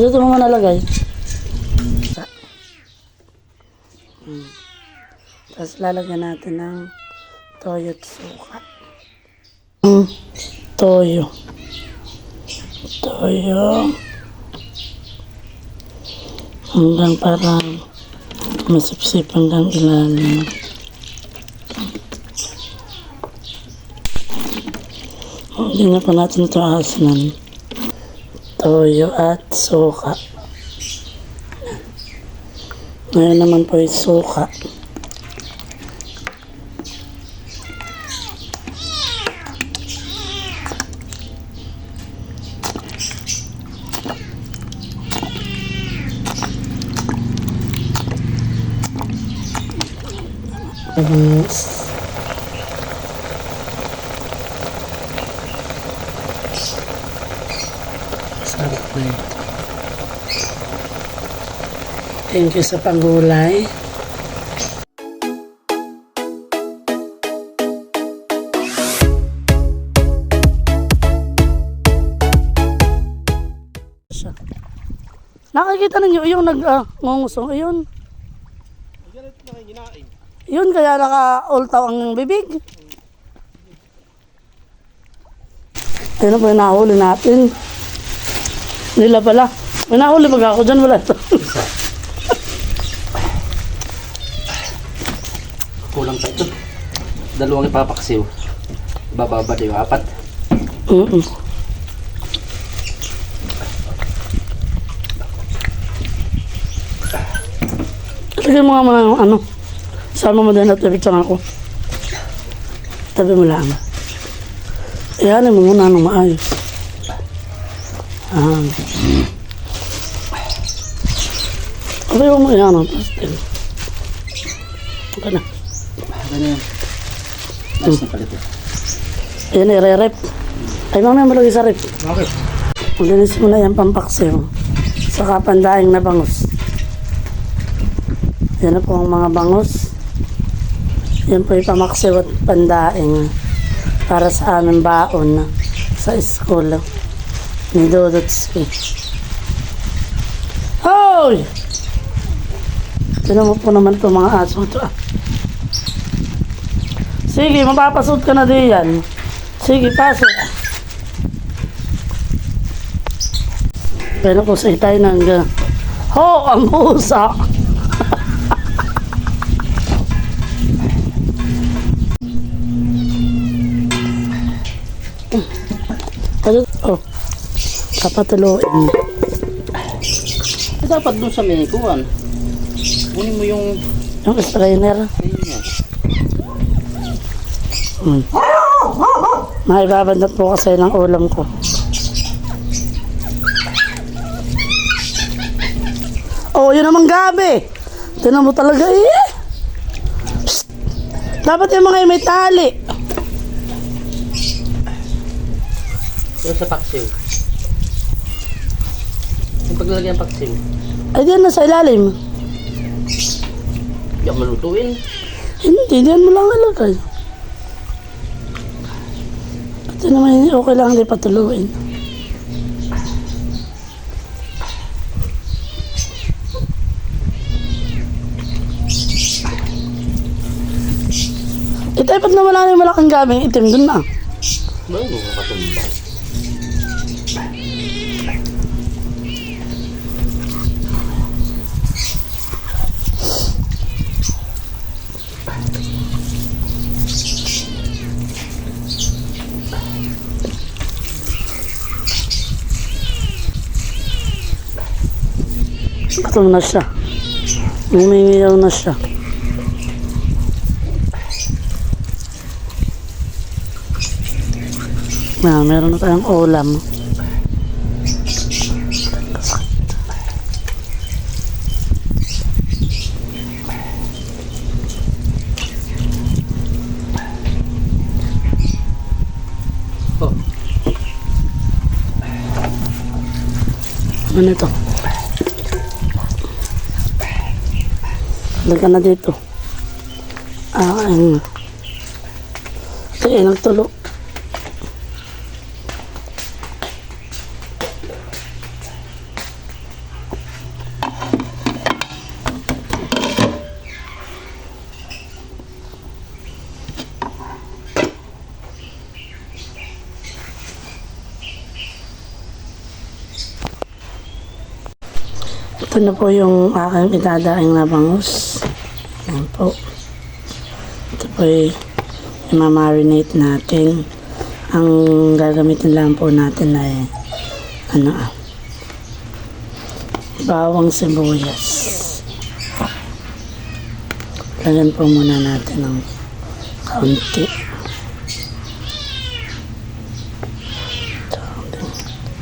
Ano ito mo nalagay? Hmm. Tapos lalagyan natin ng toyo at suka. Hmm. Toyo. Toyo. Hanggang parang masipsip hanggang ilalim. Hindi na pa natin ito asnan. Toyo at suka. Ngayon naman po yung suka. Yes. Ito. Thank you sa panggulay. Nakikita ninyo yung nag uh, ngungusong yun. Yun kaya naka-ultaw ang bibig. Ayun na po yung nahuli natin. Nila pala. May nahuli mag ako dyan, wala ito. Kulang pa ito. Dalawang ipapaksiw. Bababa yung apat. Mm-mm. Lagyan mo nga mga ano. Sama mo din at picture ako. Tabi mo lang. Iyanin mo muna ng maayos. Ah. Tabi mo yan ang pastel. Na. Ano yun? Nice na palit eh. Ayan, ire-rep. Ay, mamaya malagay sa rep. Okay. Maglinis mo na yan pampaksiw. Saka pandaing na bangus. Yan na po ang mga bangus. Yan po yung pamaksiw at pandaing para sa aming baon sa school ni Dodotski. Hoy! Tinan mo po naman itong mga aso ito. ah. Sige, mapapasod ka na diyan. Sige, pasok. Pero kung sa itay ng ga- Ho! Ang! Ano? Oh. Papatuloyin. Eh, dapat dun sa may kuwan. Kunin mo yung... Yung strainer. Hmm. Maibabandot po kasi ng ulam ko. Oh, yun naman gabi. Tinan mo talaga eh. Psst. Dapat yung mga may tali. Yung sa paksiw. Paglalagyan ng paksiw. Ay, diyan na sa ilalim. Hindi ako malutuin. Hindi, diyan mo lang ilagay. Ito naman, okay lang hindi patuluin. Ito, ipat na wala na yung malaking gabing itim dun na. Ba, hindi Gutom na siya. Umingiyaw na siya. Na, meron na tayong ulam. Oh, Ano ito? Dagdag na dito. Ah, ayun. Kaya nagtulo. Ito na po yung aking itadaing na bangus. Ayan po. Ito po ay imamarinate natin. Ang gagamitin lang po natin ay ano ah, bawang sibuyas. Lagyan po muna natin ng kaunti.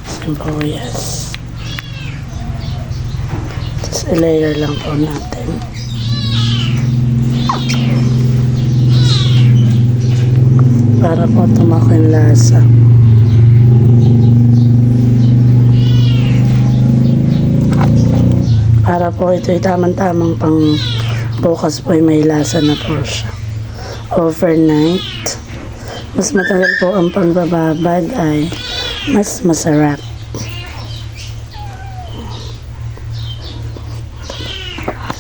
Sibuyas. Tapos i-layer lang po natin. Para po tumako lasa. Para po ito ay tamang-tamang pang bukas po ay may lasa na po siya. Overnight. Mas matagal po ang pagbababad ay mas masarap.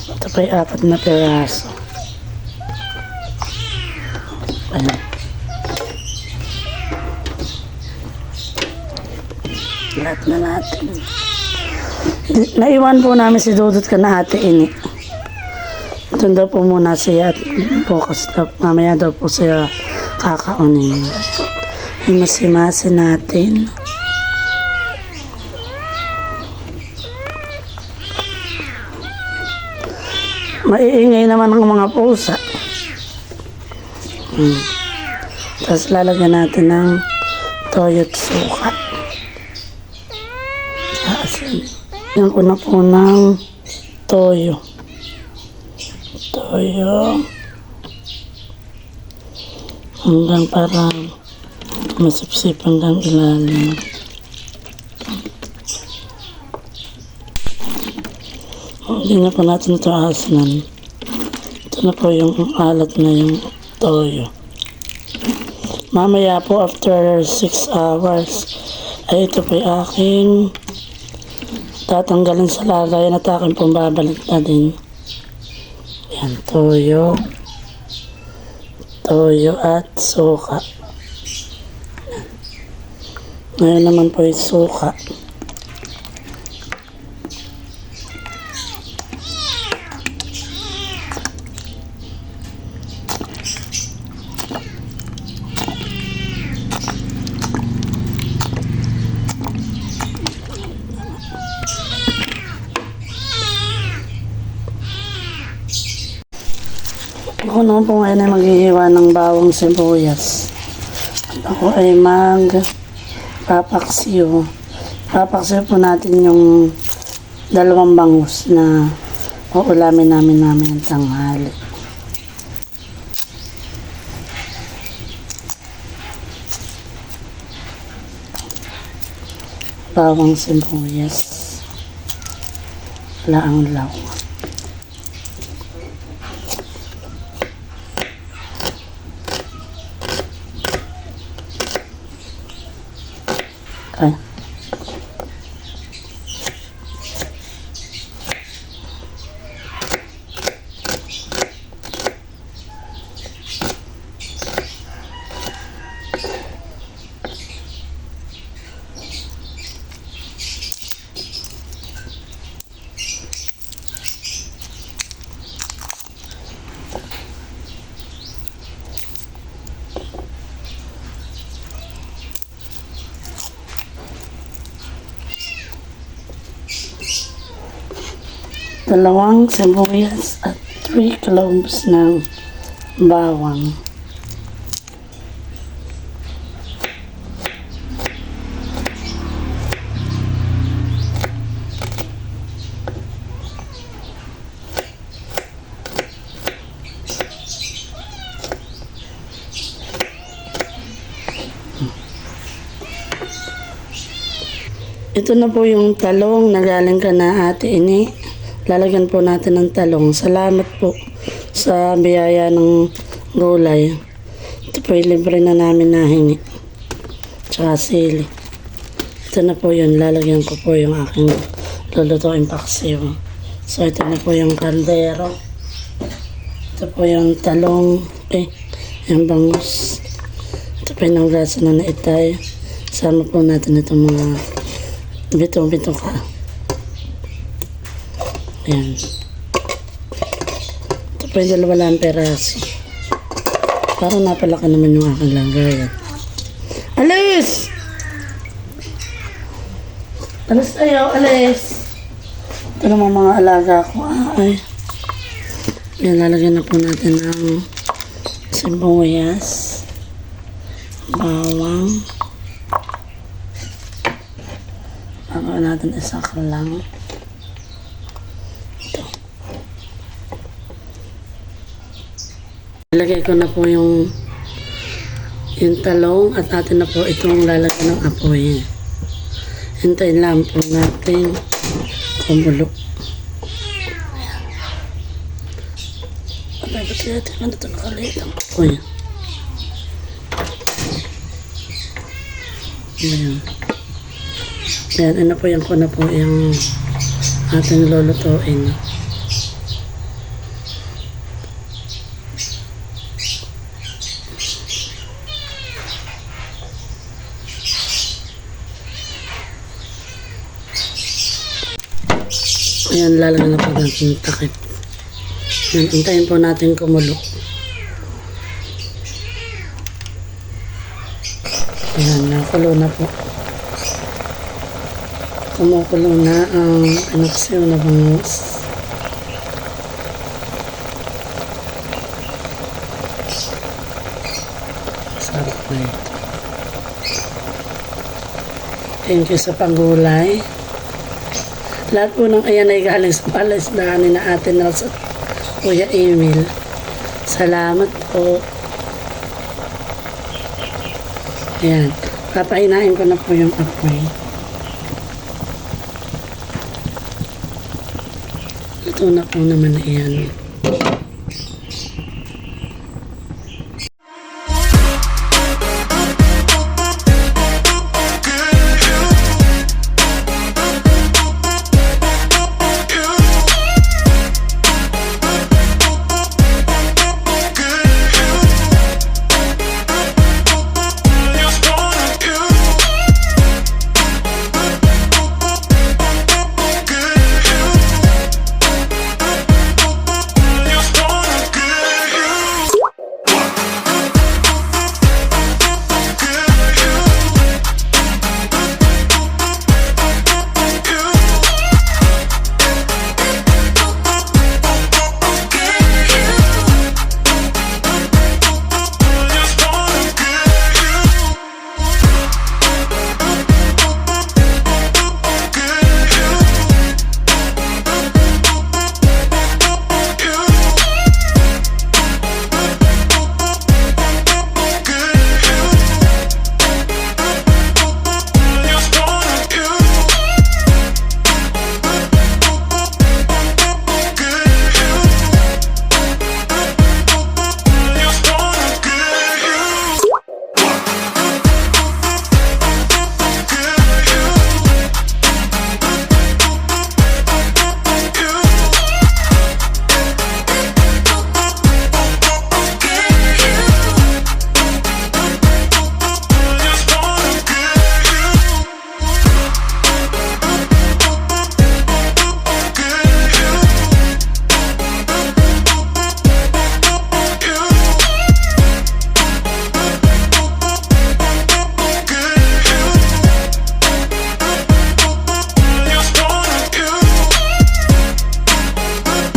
Ito pa ay apat na piraso. Ayan. Lahat na natin. Naiwan po namin si Dudut ka na ate ini. Doon daw po muna siya at bukas daw, mamaya daw po siya kakaunin. Imasi-masi natin. Maiingay naman ang mga pusa. Hmm. Tapos lalagyan natin ng toyo at suka. Asin. Yan ko na po ng toyo. Toyo. Hanggang parang masipsip hanggang ilalim. Hindi na po natin ito asnan. Ito na po yung alat na yung toyo. Mamaya po after 6 hours ay ito po aking tatanggalin sa lagayan at aking pong na din. Yan, toyo. Toyo at suka. Ngayon naman po yung suka. Ako po ngayon ay maghihiwa ng bawang sibuyas. At ako ay mag papaksiw. Papaksiw po natin yung dalawang bangus na uulamin namin namin ang tanghali. Bawang sibuyas. Laang law. Dalawang sibuyas at 3 cloves ng bawang. Ito na po yung talong na galing ka na ate ini. Lalagyan po natin ng talong. Salamat po sa biyaya ng gulay. Ito po libre na namin nahingi. Tsaka sili. Ito na po yun. Lalagyan ko po yung aking lulutuin paksiw. So ito na po yung kaldero. Ito po yung talong. Eh, yung bangus. Ito po yung gasa na naitay. Sama po natin itong mga bitong-bitong ka. Ayan. Ito pa yung dalawa lang peraso. Parang napalaki naman yung aking lagayan. Alis! Alis tayo, alis! Ito naman mga alaga ko. Ah, ay. Yan, lalagyan na po natin ng sibuyas, bawang, bago natin isakal lang. Ilagay ko na po yung yung talong at natin na po itong lalagyan ng apoy. Hintayin lang po natin kumulo. Patay ba siya? Tingnan ito nakaliit ang apoy. Ayan. Ayan, ano po yan ko na po yung ating lulutuin. Ayan, lalagyan na po natin yung takip. Ayan, hintayin po natin kumulo. Ayan, nakulo na po. Kumukulo na ang pinaksiw na bangus. Sarap na ito. Thank you sa pagulay. Lahat po ng ayan ay galing sa palaisdaan ni na ate Nelson Kuya Emil. Salamat po. Ayan. Papainain ko na po yung apoy. Ito na po naman na yan.